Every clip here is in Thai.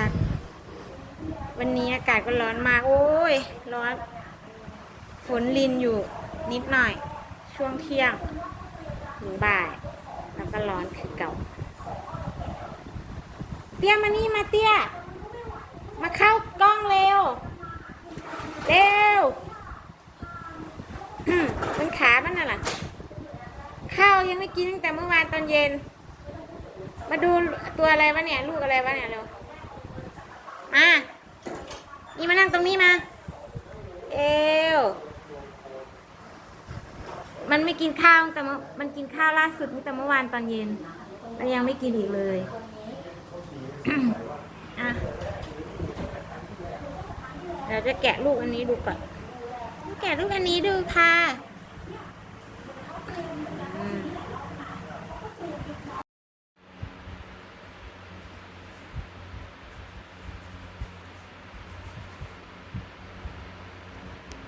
คัก วันนี้อากาศก็ร้อนมาก โอ้ย ร้อน ฝนลินอยู่นิดหน่อย ช่วงเที่ยงถึงบ่าย แล้วก็ร้อนคือเก่า เตี้ยมานี่มาเตี้ย มาเข้ากล้องเร็ว เร็วมันขามันน่ะล่ะข้าวยังไม่กินตั้งแต่เมื่อวานตอนเย็น มาดูตัวอะไรวะเนี่ย ลูกอะไรวะเนี่ยเร็ว มานี่มานั่งตรงนี้มา เอว มันไม่กินข้าวแต่เมื่อมันกินข้าวล่าสุดแต่เมื่อวานตอนเย็นแล้วยังไม่กินอีกเลยอะเดี๋ยวจะแกะลูกอันนี้ดูก่อน แกะลูกอันนี้ดูค่ะ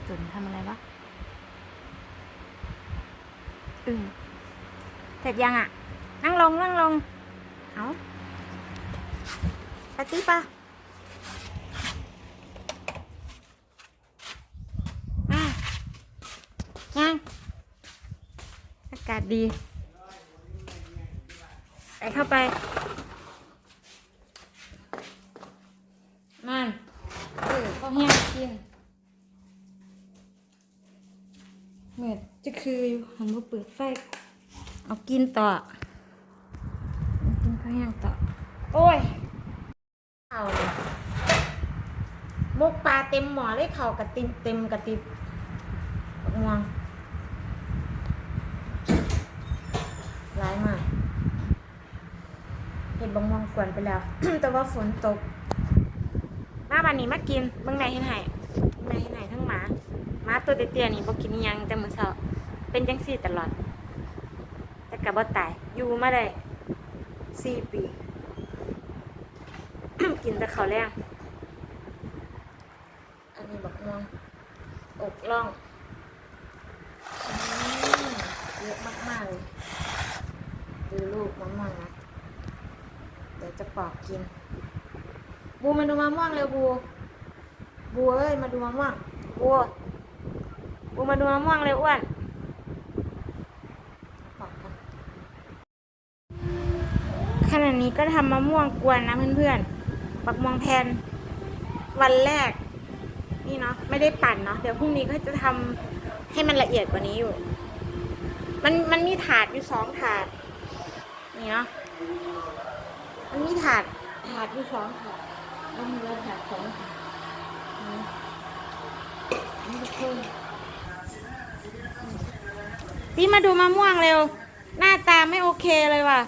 จุนทำอะไรวะ อึงเสร็จยังอะ นั่งลง นั่งลง เอาปฏิปะอะยังอากาศดีไปเข้าไปนั่นเออข้าวแห้งกินเหมือน จะคืออยู่หันมาเปิดไฟ เอากินต่อ กินข้าวแห้งต่อ โอ้ยเข่าเลยมกปลาเต็มหมอเลยเข่ากระติมเต็มกระติบบักม่วงร้ายมากเห็นบางม่วงกวนไปแล้ว แต่ว่าฝนตกหน้าบ้านนี้มากินเบางในเห็นไหเบางในเห็นไหทั้งหมาหมาตัวเตี้ยๆนี่บ่กินยังแต่มื้อเช้า เป็นจังซี่ตลอดแต่กับบ่ตาย อยู่มาได้สี่ปี กินแต่ข้าวแรงอันนี้บักม่วงอกล่องเยอะมากๆเลยดูลูกมะม่วงนะ เดี๋ยวจะปอกกิน บูมาดูมะม่วงเร็วบู บูเอ้ยมาดูมะม่วง บู บูมาดูมะม่วงเร็วอ้วนปอกกัน ขณะนี้ก็ทำมะม่วงกวนนะเพื่อนๆบักม่วงแผ่นวันแรก นี่เนาะไม่ได้ปั่นเนาะเดี๋ยวพรุ่งนี้ก็จะทำให้มันละเอียดกว่านี้อยู่ มันมันมีถาดอยู่สองถาด นี่เนาะมันมีถาดถาดอยู่สองถาดแล้วมีถาดสองถาดนี่ทุกคนพี่มาดูมะม่วงเร็ว หน้าตาไม่โอเคเลยว่ะ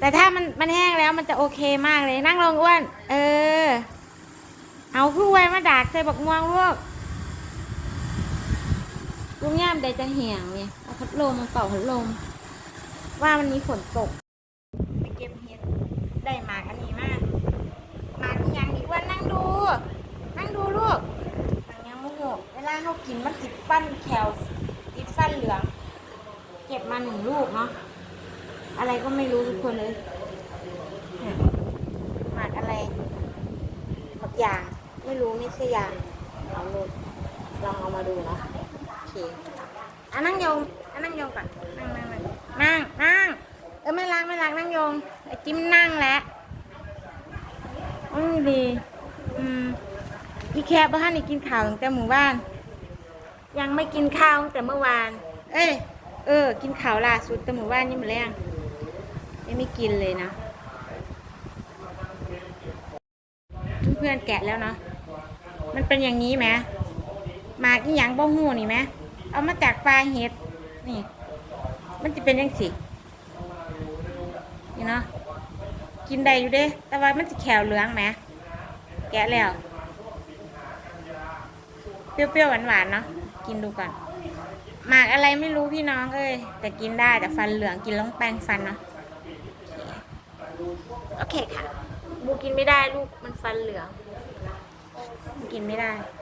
แต่ถ้ามันมันแห้งแล้วมันจะโอเคมากเลย นั่งลงอ้วน เออ เอาผู้ไว้มาดากใส่บักม่วงลูกลุงย่ามใดจะเหี่ยงเนี่ยเอาพัดลมมาเป่าพัดลม ว่ามันมีฝนตกไปเก็บเห็ดได้หมากอันนี้มากหมากอีหยังอีกว่านั่งดู นั่งดูลูกหมากยังโมโหเวลาเขากินมันติดฟันแขวติดฟันเหลือง เก็บมาหนึ่งลูกเนาะ อะไรก็ไม่รู้ทุกคนเลยเนี่ยหมากอะไรบักอย่าง ไม่รู้ไม่ใช่ยางเอาลูกลองเอามาดูเนาะโอเคอะนั่งยงอะนั่งยงก่อนนั่งนั่งนั่งนั่งนั่งเออไม่ล้างไม่ล้างนั่งยงไอ้จิ้มนั่งแล้วอืมดีอืมอีแคบบ้านนี่กินข้าวตั้งแต่หมู่บ้าน ยังไม่กินข้าวตั้งแต่เมื่อวาน เอ้ยเออ กินข้าวล่าสุดแต่หมู่บ้านนี่มาแรง ยังไม่กินเลยนะ เพื่อนๆแกะแล้วเนาะมันเป็นอย่างนี้ไหมหมากอีหยังบ้องหูนี่ไหมเอามาจากปลาเห็ดนี่ มันจะเป็นยังสินี่เนาะกินได้อยู่เด้ แต่ว่ามันจะแขวเหลืองไหมแกะแล้ว เปรี้ยวๆหวานๆเนาะกินดูก่อนหมากอะไรไม่รู้พี่น้องเอ้ยแต่กินได้แต่ฟันเหลืองกินล้องแปรงฟันเนาะ โอเคค่ะ บูกินไม่ได้ลูกมันฟันเหลือง กินไม่ได้